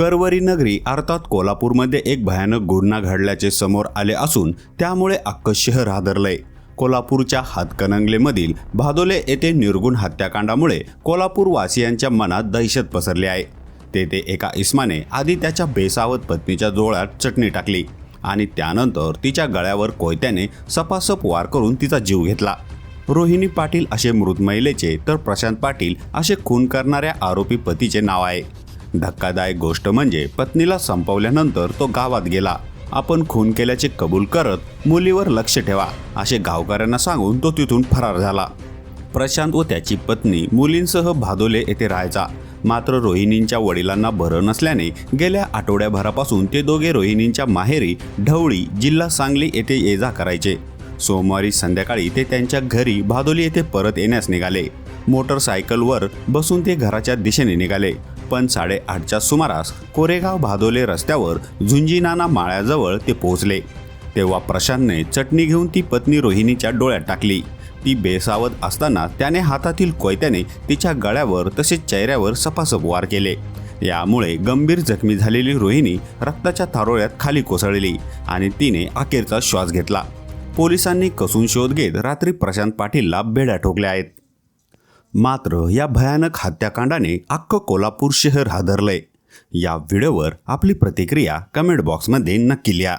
करवरी नगरी अर्थात कोल्हापूरमध्ये एक भयानक गुन्हा घडल्याचे समोर आले असून त्यामुळे अख्खं शहर हादरलंय. कोल्हापूरच्या हातकणंगलेमधील भादोले येथे निर्गुण हत्याकांडामुळे कोल्हापूरवासियांच्या मनात दहशत पसरली आहे. तेथे एका इस्माने आधी त्याच्या बेसावत पत्नीच्या जोळ्यात चटणी टाकली आणि त्यानंतर तिच्या गळ्यावर कोयत्याने सपासप वार करून तिचा जीव घेतला. रोहिणी पाटील असे मृत महिलेचे तर प्रशांत पाटील असे खून करणाऱ्या आरोपी पतीचे नाव आहे. धक्कादायक गोष्ट म्हणजे पत्नीला संपवल्यानंतर तो गावात गेला. आपण खून केल्याचे कबूल करत मुलीवर लक्ष ठेवा असे गावकऱ्यांना सांगून तो तिथून फरार झाला. प्रशांत व त्याची पत्नी मुलींसह भादोले येथे राहायचा. मात्र रोहिणींच्या वडिलांना बरं नसल्याने गेल्या आठवड्याभरापासून ते दोघे रोहिणींच्या माहेरी ढवळी जिल्हा सांगली येथे ये जा करायचे. सोमवारी संध्याकाळी ते त्यांच्या घरी भादोली येथे परत येण्यास निघाले. मोटरसायकलवर बसून ते घराच्या दिशेने निघाले. पण साडेआठच्या सुमारास कोरेगाव भादोले रस्त्यावर झुंजीनाना माळ्याजवळ ते पोहोचले. तेव्हा प्रशांतने चटणी घेऊन ती पत्नी रोहिणीच्या डोळ्यात टाकली. ती बेसावत असताना त्याने हातातील कोयत्याने तिच्या गळ्यावर तसेच चेहऱ्यावर सपासप वार केले. यामुळे गंभीर जखमी झालेली रोहिणी रक्ताच्या थारोळ्यात खाली कोसळली आणि तिने अखेरचा श्वास घेतला. पोलिसांनी कसून शोध घेत रात्री प्रशांत पाटीलला बेड्या ठोकल्या आहेत. मात्र या भयानक हत्याकांडाने अख्खं कोल्हापूर शहर हादरलंय. या व्हिडिओवर आपली प्रतिक्रिया कमेंट बॉक्समध्ये नक्की लिहा.